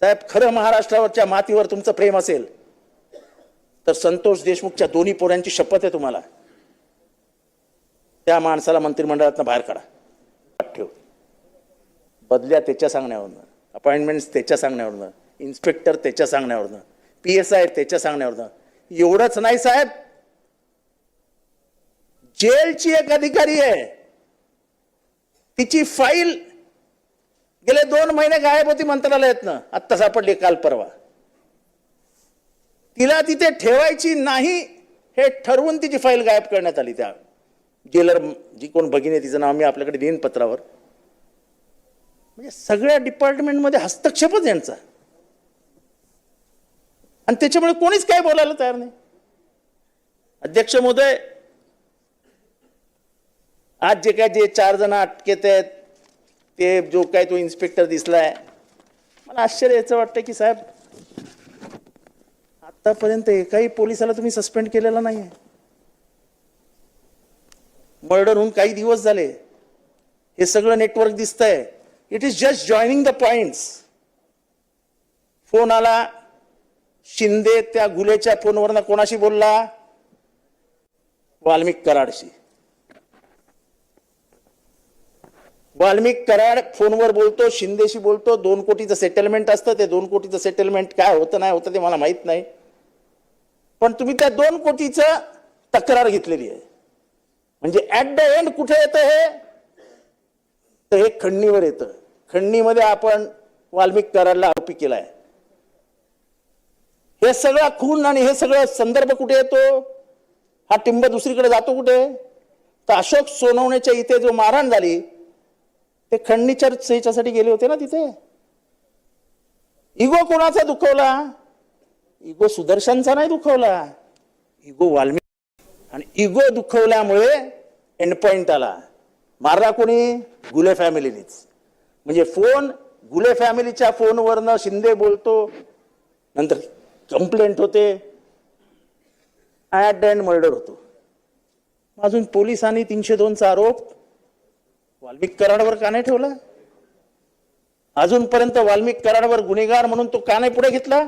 साहेब खरं महाराष्ट्रावरच्या मातीवर तुमचं प्रेम असेल तर संतोष देशमुखच्या दोन्ही पोऱ्यांची शपथ आहे तुम्हाला. त्या माणसाला मंत्रिमंडळातनं बाहेर काढा. ठेव. बदल्या त्याच्या सांगण्यावरनं अपॉइंटमेंट्स त्याच्या सांगण्यावरनं इन्स्पेक्टर त्याच्या सांगण्यावरनं पी एस आय त्याच्या सांगण्यावरनं. एवढंच नाही साहेब. जेलची एक अधिकारी आहे. तिची फाईल दोन महिने गायब होती मंत्रालयातनं. आत्ता सापडली काल परवा. तिला तिथे ठेवायची नाही हे ठरवून तिची फाईल गायब करण्यात आली त्या जेलर जी कोण भगिनी तिचं नाव मी आपल्याकडे देईन पत्रावर. म्हणजे सगळ्या डिपार्टमेंटमध्ये हस्तक्षेपच यांचा. आणि त्याच्यामुळे कोणीच काय बोलायला तयार नाही. अध्यक्ष महोदय आज जे काय जे चार जण अटकेत आहेत ते जो काय तो इन्स्पेक्टर दिसलाय. मला आश्चर्य याचं वाटतं की साहेब आतापर्यंत एकाही पोलिसाला तुम्ही सस्पेंड केलेला नाही मर्डर होऊन काही दिवस झाले. हे सगळं नेटवर्क दिसतंय. It is just joining the points phone आला. शिंदे त्या गुलेच्या फोनवरनं कोणाशी बोलला? वाल्मिक कराडशी. वाल्मिक कराड फोनवर बोलतो शिंदेशी बोलतो दोन कोटीचं सेटलमेंट असतं ते दोन कोटीचं सेटलमेंट काय होतं नाही होतं ते मला माहीत नाही. पण तुम्ही त्या दोन कोटीचं तक्रार घेतलेली आहे. म्हणजे ऍट द एंड कुठे येतं हे? तर हे खंडणीवर येतं. खंडणीमध्ये आपण वाल्मिक कराडला आरोपी केलाय. हे सगळं खून आणि हे सगळं संदर्भ कुठे येतो? हा टिंब दुसरीकडे जातो कुठे? तर अशोक सोनवण्याच्या इथे जो मारहाण झाली ते खंडणीच्या याच्यासाठी गेले होते ना तिथे? इगो कोणाचा दुखवला? इगो सुदर्शनचा नाही दुखवला. इगो वाल्मिक. आणि इगो दुखवल्यामुळे एंड पॉइंट आला. मारला कोणी? गुले फॅमिलीनीच. म्हणजे फोन गुले फॅमिलीच्या फोनवरनं शिंदे बोलतो. नंतर कंप्लेंट होते. ॲट द एंड मर्डर होतो. अजून पोलिसांनी तीनशे दोनचा आरोप वाल्मिक कराडवर का नाही ठेवला? अजूनपर्यंत वाल्मिक कराडवर गुन्हेगार म्हणून तो का नाही पुढे घेतला?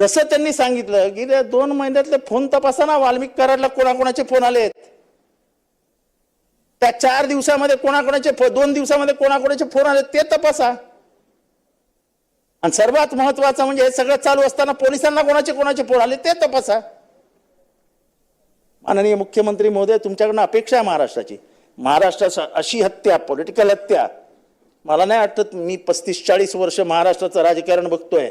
जसं त्यांनी सांगितलं गेल्या दोन महिन्यातले फोन तपासा ना वाल्मिक कराडला कोणाकोणाचे फोन आलेत? त्या चार दिवसामध्ये कोणाकोणाचे फो- दोन दिवसामध्ये कोणाकोणाचे फोन आले ते तपासा. आणि सर्वात महत्वाचं म्हणजे हे सगळं चालू असताना पोलिसांना कोणाचे कोणाचे फोन आले ते तपासा. माननीय मुख्यमंत्री महोदय तुमच्याकडनं अपेक्षा आहे महाराष्ट्राची. महाराष्ट्राचा अशी हत्या पॉलिटिकल हत्या. मला नाही वाटत मी पस्तीस चाळीस वर्ष महाराष्ट्राचं राजकारण बघतोय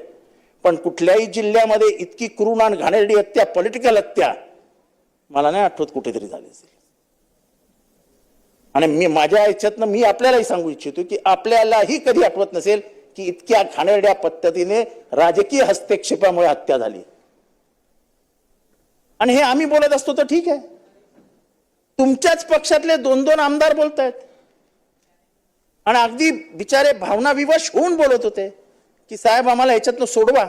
पण कुठल्याही जिल्ह्यामध्ये इतकी क्रूर आणि घाणेरडी हत्या पॉलिटिकल हत्या मला नाही आठवत कुठेतरी झाली असेल. आणि मी माझ्या ह्याच्यातनं मी आपल्यालाही सांगू इच्छितो की आपल्यालाही कधी आठवत नसेल की इतक्या घाणेरड्या पद्धतीने राजकीय हस्तक्षेपामुळे हत्या झाली. आणि हे आम्ही बोलत असतो तर ठीक आहे. तुमच्याच पक्षातले दोन दोन आमदार बोलत आहेत आणि अगदी बिचारे भावनाविवश होऊन बोलत होते की साहेब आम्हाला ह्याच्यातनं सोडवा.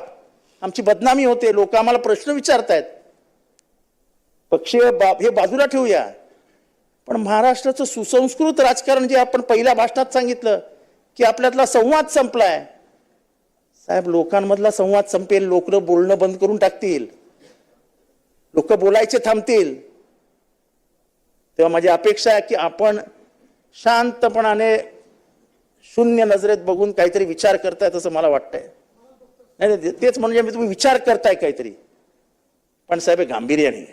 आमची बदनामी होते लोक आम्हाला प्रश्न विचारतायत. पक्षीय बा हे बाजूला ठेवूया. पण महाराष्ट्राचं सुसंस्कृत राजकारण जे आपण पहिल्या भाषणात सांगितलं की आपल्यातला संवाद संपलाय. साहेब लोकांमधला संवाद संपेल लोक बोलणं बंद करून टाकतील. लोक बोलायचे थांबतील. तेव्हा माझी अपेक्षा आहे की आपण शांतपणाने शून्य नजरेत बघून काहीतरी विचार करतायत असं मला वाटतंय. नाही नाही, तेच म्हणजे मी तुम्ही विचार करताय काहीतरी. पण साहेब गांभीर्याने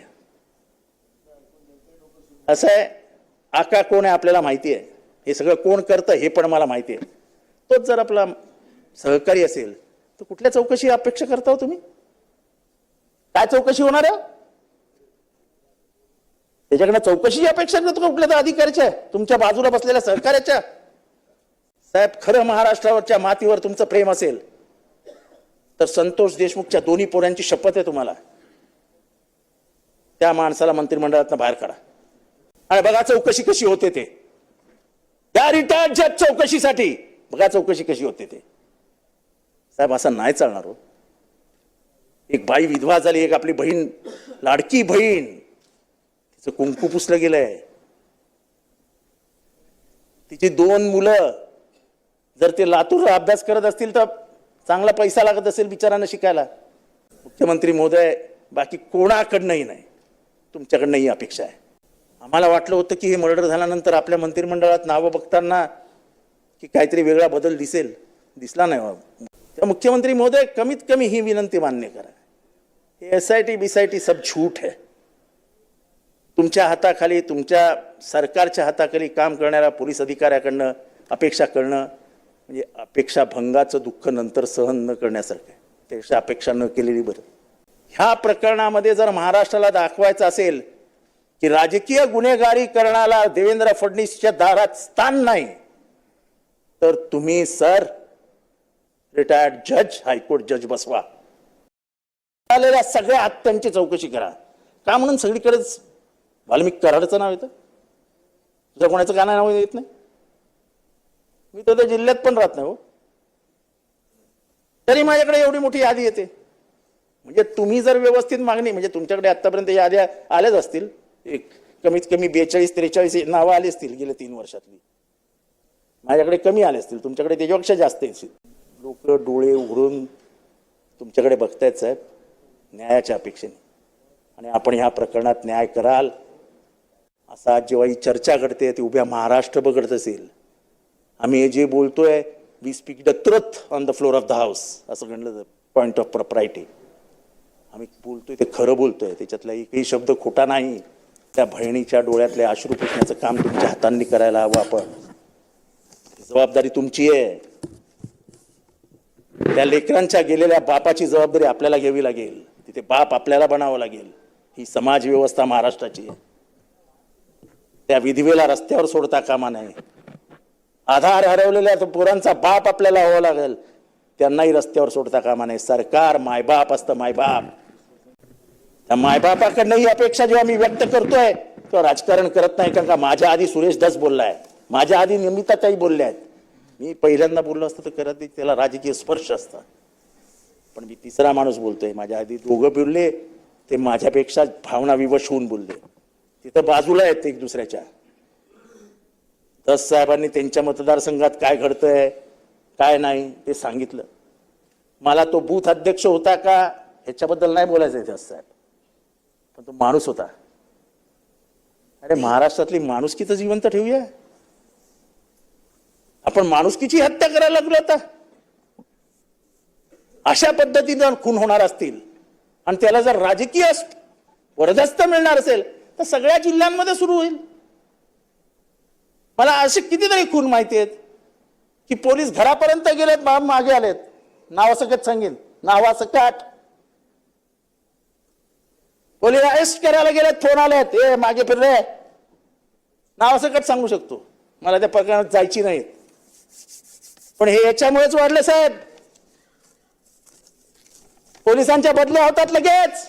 असं आहे आका कोण आहे आपल्याला माहिती आहे. हे सगळं कोण करतं हे पण मला माहिती आहे. तोच जर आपला सहकारी असेल तर कुठल्या चौकशी अपेक्षा करता हो तुम्ही? काय चौकशी होणार आहे? त्याच्याकडनं चौकशीची अपेक्षा करतो का कुठल्या तर अधिकाऱ्याच्या? तुमच्या बाजूला बसलेल्या सहकार्याच्या साहेब खरं महाराष्ट्रावरच्या मातीवर तुमचं प्रेम असेल तर संतोष देशमुखच्या दोन्ही पोऱ्यांची शपथ आहे तुम्हाला. त्या माणसाला मंत्रिमंडळातनं बाहेर काढा. आणि बघा चौकशी कशी होते ते. त्या रिटायर्ड जज चौकशीसाठी बघा चौकशी कशी होते ते. साहेब असं नाही चालणार हो. एक बाई विधवा झाली एक आपली बहीण लाडकी बहीण कुंकू पुसलं गेलंय. तिची दोन मुलं जर ते लातूरला अभ्यास करत असतील तर चांगला पैसा लागत असेल बिचारांना शिकायला. मुख्यमंत्री महोदय बाकी कोणाकडनंही नाही. तुमच्याकडनं ही अपेक्षा आहे. आम्हाला वाटलं होतं की हे मर्डर झाल्यानंतर आपल्या मंत्रिमंडळात नावं बघताना की काहीतरी वेगळा बदल दिसेल. दिसला नाही बाबा. तर मुख्यमंत्री महोदय कमीत कमी ही विनंती मान्य करा. हे S I T B T सब झूठ है. तुमच्या हाताखाली तुमच्या सरकारच्या हाताखाली काम करणाऱ्या पोलीस अधिकाऱ्याकडनं अपेक्षा करणं म्हणजे अपेक्षा भंगाचं दुःख नंतर सहन न करण्यासारखं आहे. त्यापेक्षा अपेक्षा न केलेली बरं. ह्या प्रकरणामध्ये जर महाराष्ट्राला दाखवायचं असेल की राजकीय गुन्हेगारी करण्याला देवेंद्र फडणवीसच्या दारात स्थान नाही तर तुम्ही सर रिटायर्ड जज हायकोर्ट जज बसवा. आलेल्या सगळ्या हत्यांची चौकशी करा. का म्हणून सगळीकडेच वाल्मिक कराडचं नाव येतं? तुझं कोणाचं का नाव येत नाही? मी तर त्या जिल्ह्यात पण राहत नाही हो. तरी माझ्याकडे एवढी मोठी यादी येते. म्हणजे तुम्ही जर व्यवस्थित मागणी म्हणजे तुमच्याकडे आतापर्यंत याद्या आल्याच असतील एक कमीत कमी बेचाळीस त्रेचाळीस नावं आली असतील गेल्या तीन वर्षातली. माझ्याकडे कमी आले असतील तुमच्याकडे त्याच्यापेक्षा जास्त येतील. लोक डोळे उघडून तुमच्याकडे बघतायत साहेब न्यायाच्या अपेक्षेने. आणि आपण ह्या प्रकरणात न्याय कराल असा आज जेव्हा ही चर्चा घडते ती उभ्या महाराष्ट्र बघत असेल. आम्ही हे जे बोलतोय we speak the truth on the floor of the house असं म्हणलं पॉईंट ऑफ प्रॉपरायटी आम्ही बोलतोय ते खरं बोलतोय. त्याच्यातला एकही शब्द खोटा नाही. त्या बहिणीच्या डोळ्यातले अश्रू पुसण्याचं काम तुमच्या हातांनी करायला हवं आपण. जबाबदारी तुमची आहे. त्या लेकरांच्या गेलेल्या बापाची जबाबदारी आपल्याला घ्यावी लागेल. तिथे बाप आपल्याला बनावं लागेल. ही समाज व्यवस्था महाराष्ट्राची आहे. त्या विधवेला रस्त्यावर सोडता कामा नये. आधार हरवलेल्या पोरांचा बाप आपल्याला हवा लागेल. त्यांनाही रस्त्यावर सोडता कामा नाही सरकार मायबाप असतं मायबाप त्या मायबापाकडनं ही अपेक्षा जेव्हा मी व्यक्त करतोय तेव्हा राजकारण करत नाही कारण का माझ्या आधी सुरेश दस बोललाय. माझ्या आधी निमित्ताताई बोलल्या आहेत. मी पहिल्यांदा बोललो असतं तर करत त्याला राजकीय स्पर्श असतं. पण मी तिसरा माणूस बोलतोय. माझ्या आधी दोघं बोलले ते माझ्यापेक्षा भावना विवश होऊन बोलले. तिथं बाजूला आहेत एक दुसऱ्याच्या. दस साहेबांनी त्यांच्या मतदारसंघात काय घडतंय काय नाही ते सांगितलं. मला तो बूथ अध्यक्ष होता का ह्याच्याबद्दल नाही बोलायचं आहे दस साहेब. पण तो माणूस होता. अरे महाराष्ट्रातली माणुसकी तर जिवंत ठेवूया. आपण माणुसकीची हत्या करायला लागलो आता. अशा पद्धतीनं खून होणार असतील. आणि त्याला जर राजकीय वरदस्त मिळणार असेल तर सगळ्या जिल्ह्यांमध्ये सुरू होईल. मला असे कितीतरी खून माहिती आहेत की पोलीस घरापर्यंत गेलेत बाब मागे आलेत. नावासकट सांगेन. नावासकट पोलीस अरेस्ट करायला गेलेत फोन आलेत. ए मागे फिरले नावासकट सांगू शकतो. मला त्या प्रकरणात जायची नाहीत पण हे याच्यामुळेच वाढले साहेब. पोलिसांच्या बदल्या होतात लगेच.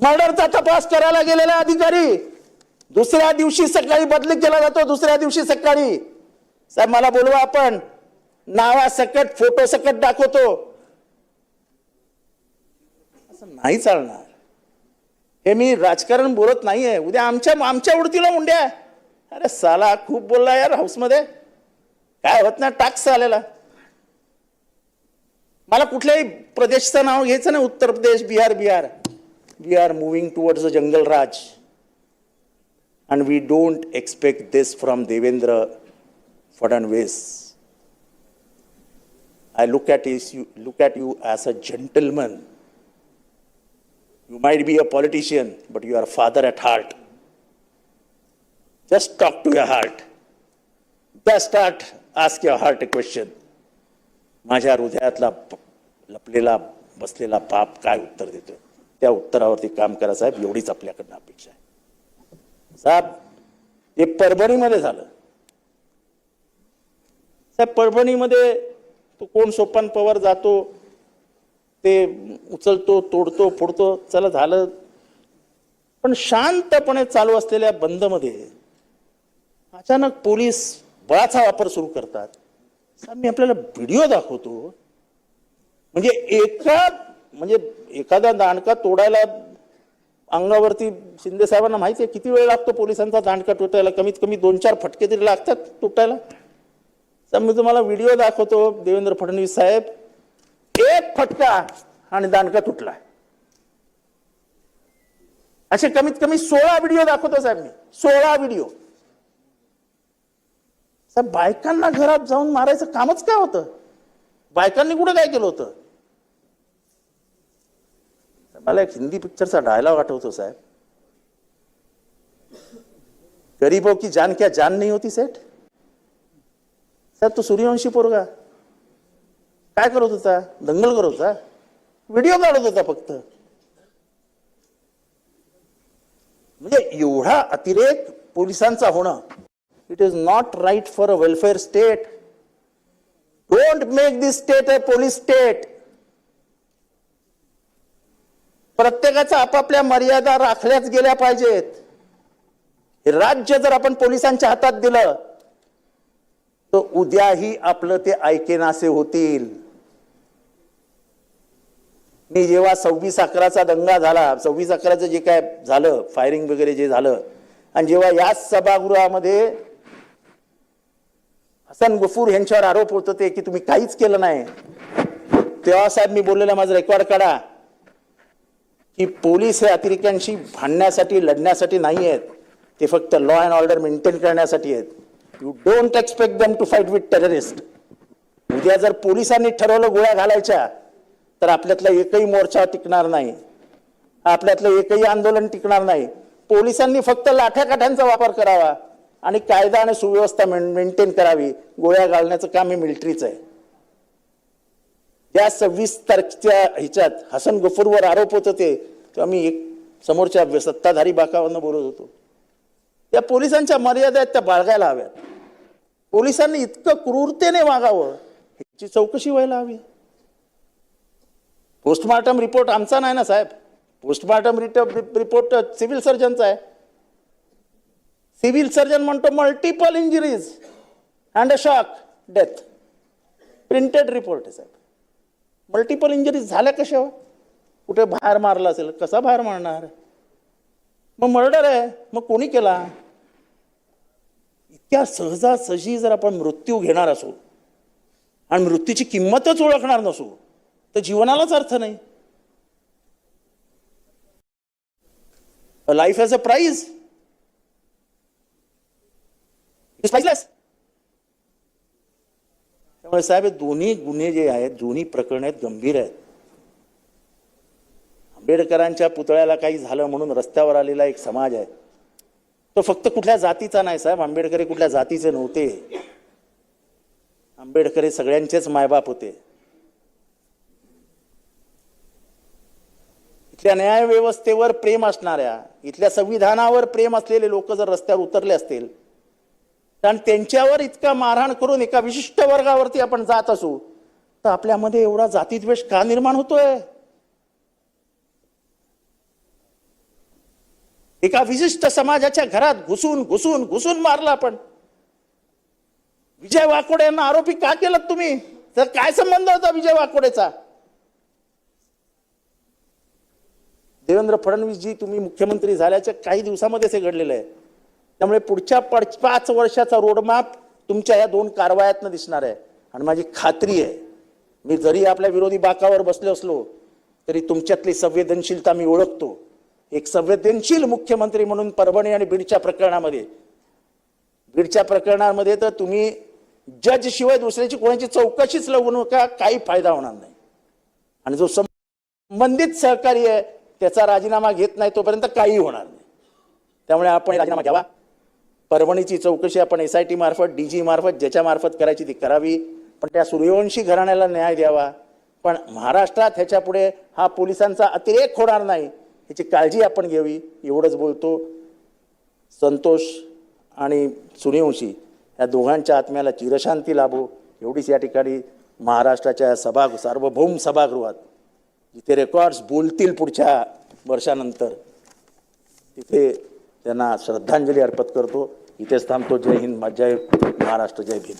मर्डरचा तपास करायला गेलेला अधिकारी. दुसऱ्या दिवशी सकाळी बदली केला जातो दुसऱ्या दिवशी सकाळी. साहेब मला बोलवा आपण. नावा सकट फोटो सकट दाखवतो. असं नाही चालणार. हे मी राजकारण बोलत नाहीये. उद्या आमच्या आमच्या उडतीला मुंड्या अरे साला खूप बोलला यार हाऊसमध्ये. काय होत नाही टाक्स आलेला. मला कुठल्याही प्रदेशचं नाव घ्यायचं नाही. Uttar Pradesh Bihar Bihar. We are moving towards the jungle raj and we don't expect this from Devendra Fadnavis. I look at, is you, look at you as a gentleman. You might be a politician, but you are a father at heart. Just talk to your heart. Just start, ask your heart a question. माझ्या हृदयातला प- लपलेला बसलेला पाप काय उत्तर देतोय त्या उत्तरावरती काम करा साहेब एवढीच आपल्याकडनं अपेक्षा आहे. साहेब हे परभणीमध्ये झालं. साहेब परभणीमध्ये तो कोण सोपान पवार जातो ते उचलतो तोडतो फोडतो चला झालं. पण शांतपणे चालू असलेल्या बंदमध्ये अचानक पोलीस बळाचा वापर सुरू करतात. साहेब मी आपल्याला व्हिडिओ दाखवतो. म्हणजे एका म्हणजे एखादा दांडका तोडायला अंगावरती शिंदे साहेबांना माहिती आहे किती वेळ लागतो पोलिसांचा दांडका तुटायला? कमीत कमी दोन चार फटके तरी लागतात तुटायला. तर मी तुम्हाला व्हिडिओ दाखवतो देवेंद्र फडणवीस साहेब. एक फटका आणि दांडका तुटला. असे कमीत कमी सोळा व्हिडिओ दाखवतो साहेब मी. सोळा व्हिडिओ. साहेब बायकांना घरात जाऊन मारायचं कामच काय होतं? बायकांनी कुठं काय केलं होतं? मला एक हिंदी पिक्चरचा डायलॉग आठवतो साहेब. गरीबों की जान क्या जान नाही होती सेठ? साहेब तो सूर्यवंशी पोरगा. काय करत होता? दंगल करत होता? व्हिडिओ काढत होता फक्त. म्हणजे एवढा अतिरेक पोलिसांचा होणं it is not right for a welfare state don't make this state a police state प्रत्येकाचा आपापल्या मर्यादा राखल्याच गेल्या पाहिजेत. हे राज्य जर आपण पोलिसांच्या हातात दिलं तर उद्याही आपलं ते ऐकेनासे होतील. मी जेव्हा सव्वीस अकराचा दंगा झाला सव्वीस अकराचं जे काय झालं फायरिंग वगैरे जे झालं आणि जेव्हा याच सभागृहामध्ये हसन गफूर यांच्यावर आरोप होत होते की तुम्ही काहीच केलं नाही तेव्हा साहेब मी बोललेला माझं रेकॉर्ड काढा. की पोलीस हे अतिरेक्यांशी भांडण्यासाठी लढण्यासाठी नाही आहेत. ते फक्त लॉ अँड ऑर्डर मेंटेन करण्यासाठी आहेत. You don't expect them to fight with terrorist उद्या जर पोलिसांनी ठरवलं गोळ्या घालायच्या तर आपल्यातला एकही मोर्चा टिकणार नाही. आपल्यातलं एकही आंदोलन टिकणार नाही. पोलिसांनी फक्त लाठ्याकाठ्यांचा वापर करावा आणि कायदा आणि सुव्यवस्था मेंटेन करावी. गोळ्या घालण्याचं काम हे मिलिटरीचं आहे. या सव्वीस तारखेच्या ह्याच्यात हसन गफूरवर आरोप होत होते तेव्हा मी एक समोरच्या सत्ताधारी बाकावरनं बोलत होतो. या पोलिसांच्या मर्यादा आहेत त्या बाळगायला हव्यात. पोलिसांनी इतकं क्रूरतेने वागावं ह्याची चौकशी व्हायला हवी. पोस्टमार्टम रिपोर्ट आमचा नाही ना साहेब. पोस्टमार्टम रिपोर्ट सिव्हिल सर्जनचा आहे. सिव्हिल सर्जन म्हणतो multiple injuries and a shock death. Printed report आहे साहेब. मल्टिपल इंजरीज झाल्या कशा कुठे बाहेर मारला असेल कसा बाहेर मारणार? मग मर्डर आहे मग कोणी केला? इतक्या सहजासहजी जर आपण मृत्यू घेणार असू आणि मृत्यूची किंमतच ओळखणार नसू तर जीवनालाच अर्थ नाही. Life as a price priceless त्यामुळे साहेब हे दोन्ही गुन्हे जे आहेत दोन्ही प्रकरण आहेत गंभीर आहेत. आंबेडकरांच्या पुतळ्याला काही झालं म्हणून रस्त्यावर आलेला एक समाज आहे. तो फक्त कुठल्या जातीचा नाही साहेब. आंबेडकर हे कुठल्या जातीचे नव्हते. आंबेडकर हे सगळ्यांचेच मायबाप होते. इथल्या न्यायव्यवस्थेवर प्रेम असणाऱ्या इथल्या संविधानावर प्रेम असलेले लोक जर रस्त्यावर उतरले असतील कारण त्यांच्यावर इतका मारहाण करून एका विशिष्ट वर्गावरती आपण जात असू तर आपल्यामध्ये एवढा जातीद्वेष का निर्माण होतोय? एका विशिष्ट समाजाच्या घरात घुसून घुसून घुसून मारला आपण. विजय वाकोडे यांना आरोपी का केलं तुम्ही? तर काय संबंध होता विजय वाकोडेचा? देवेंद्र फडणवीस जी तुम्ही मुख्यमंत्री झाल्याच्या काही दिवसामध्येच हे घडलेलं आहे. त्यामुळे पुढच्या पाच पाच वर्षाचा रोडमॅप तुमच्या या दोन कारवायातनं दिसणार आहे. आणि माझी खात्री आहे मी जरी आपल्या विरोधी बाकावर बसलो असलो तरी तुमच्यातली संवेदनशीलता मी ओळखतो. एक संवेदनशील मुख्यमंत्री म्हणून परभणी आणि बीडच्या प्रकरणामध्ये बीडच्या प्रकरणामध्ये तर तुम्ही जज शिवाय दुसऱ्याची कोणाची चौकशीच लावू नका काही फायदा होणार नाही. आणि जो संबंधित सहकारी आहे त्याचा राजीनामा घेत नाही तोपर्यंत काही होणार नाही. त्यामुळे आपण राजीनामा घ्यावा. परभणीची चौकशी आपण एस आय टी मार्फत डी जी मार्फत ज्याच्यामार्फत करायची ती करावी. पण त्या सूर्यवंशी घराण्याला न्याय द्यावा. पण महाराष्ट्रात ह्याच्यापुढे हा पोलिसांचा अतिरेक होणार नाही ह्याची काळजी आपण घ्यावी एवढंच बोलतो. संतोष आणि सूर्यवंशी या दोघांच्या आत्म्याला चिरशांती लाभो. एवढीच या ठिकाणी महाराष्ट्राच्या सभा सार्वभौम सभागृहात जिथे रेकॉर्ड्स बोलतील पुढच्या वर्षानंतर तिथे त्यांना श्रद्धांजली अर्पण करतो. इथेच थांबतो. जय हिंद. जय महाराष्ट्र. जय भीम.